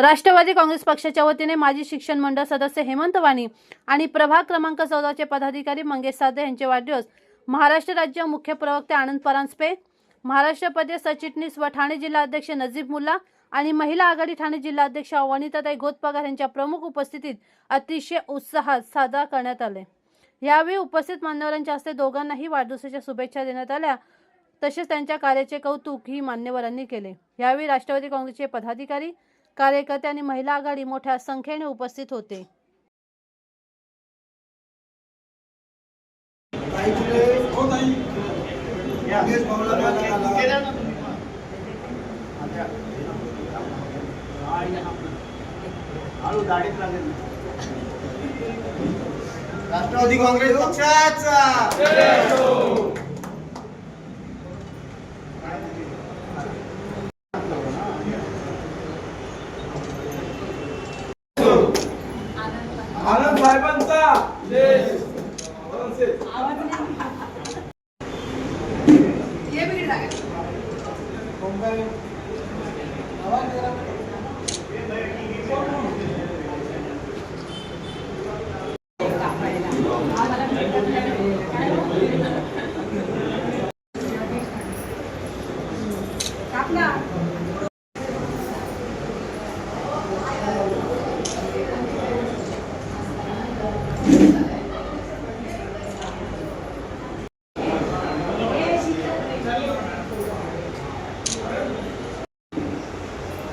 राष्ट्रवादी काँग्रेस पक्षाच्या वतीने माजी शिक्षण मंडळ सदस्य हेमंत वाणी आणि प्रभाग क्रमांक चौदाचे पदाधिकारी मंगेश साधे यांचे वाढदिवस महाराष्ट्र राज्य मुख्य प्रवक्ते आनंद परांजपे महाराष्ट्र प्रदेश सचिटणीस व ठाणे जिल्हा अध्यक्ष नजीब मुल्ला आणि महिला आघाडी ठाणे जिल्हा अध्यक्ष वनिताताई घोतपगार यांच्या प्रमुख उपस्थितीत अतिशय उत्साहात साजरा करण्यात आले. यावेळी उपस्थित मान्यवरांच्या हस्ते दोघांनाही वाढदिवसाच्या शुभेच्छा देण्यात आल्या. तसेच त्यांच्या कार्याचे कौतुकही मान्यवरांनी केले. यावेळी राष्ट्रवादी काँग्रेसचे पदाधिकारी कार्यकर्ते आणि महिला आघाडी मोठ्या संख्येने उपस्थित होते. राष्ट्रवादी काँग्रेस पक्षाचा. เพราะว่าที่นี่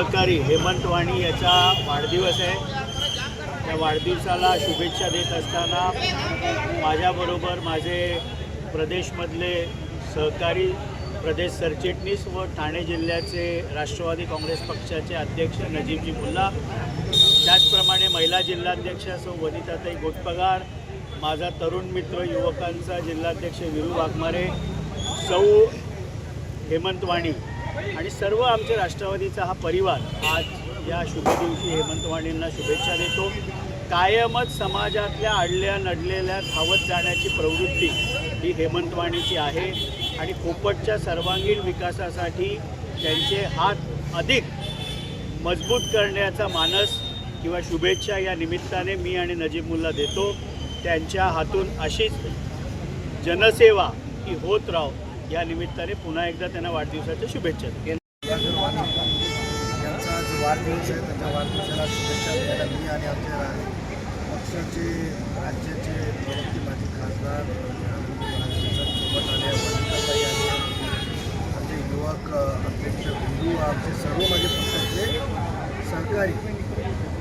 सहकारी हेमंत वाणी याचा वाढदिवस आहे. त्या वाढदिवसाला शुभेच्छा देत असताना माझ्याबरोबर माझे प्रदेशमधले सहकारी प्रदेश सरचिटणीस व ठाणे जिल्ह्याचे राष्ट्रवादी काँग्रेस पक्षाचे अध्यक्ष नजीबजी मुल्ला त्याचप्रमाणे महिला जिल्हाध्यक्ष सौ वनिताताई गोटपगार माझा तरुण मित्र युवकांचा जिल्हाध्यक्ष विरू वाघमारे सौ हेमंत वाणी आणि सर्व आमच्या राष्ट्रवादीचा हा परिवार आज या शुभ दिवशी हेमंत वाणींना शुभेच्छा देतो. कायमच समाजातल्या अडल्या नडलेल्या धावत जाण्याची प्रवृत्ती ही हेमंत वाणीची आहे आणि पोपटच्या सर्वांगीण विकासासाठी त्यांचे हात अधिक मजबूत करण्याचा मानस किंवा शुभेच्छा या निमित्ताने मी आणि नजीबमुल्ला देतो. त्यांच्या हातून अशीच जनसेवा ही होत राहो. या निमित्ताने पुन्हा एकदा त्यांना वाढदिवसाच्या शुभेच्छा यांचा जो वाढदिवस आहे त्यांच्या वाढदिवसाला शुभेच्छा द्यायला मी आणि आमच्या पक्षाचे राज्याचे प्रवक्ते माजी खासदार सोबत आले आले आमचे युवक अध्यक्ष गुरु आमचे सर्व माझे पक्षाचे सहकारी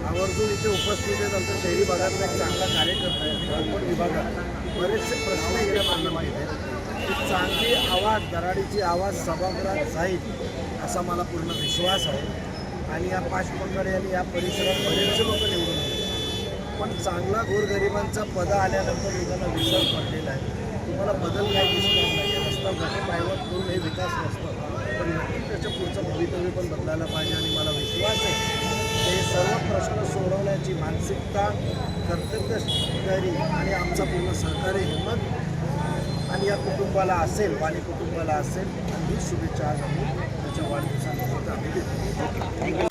आवर्जून इथे उपस्थित आहेत. आमच्या शहरी भागातला एक चांगला कार्यकर्ता आहे विभागात बरेचसे प्रश्न गेल्या मला माहीत आहेत. चांगली आवाज दराडीची आवाज सभागृहात जाईल असा मला पूर्ण विश्वास आहे. आणि या पाच यांनी या परिसरात बरेचसे लोक निवडून पण चांगला गोरगरिबांचा पद आल्यानंतर लोकांना विसर पडलेला आहे. तुम्हाला बदल काही दिसणार नाही. रस्ता घाटे पायवत करून हे विकास नसतो पण नक्की त्याच्या पुढचं भवितव्य पण बदलायला पाहिजे आणि मला विश्वास आहे. ते सर्व प्रश्न सोडवण्याची मानसिकता कर्तव्यकारी आणि आमचा पूर्ण सहकारी हिंमत आणि या कुटुंबाला असेल वाणी कुटुंबाला असेल आणि ही शुभेच्छा आज आम्ही त्याच्या वाढदिवसानिमित्त आम्ही देतो.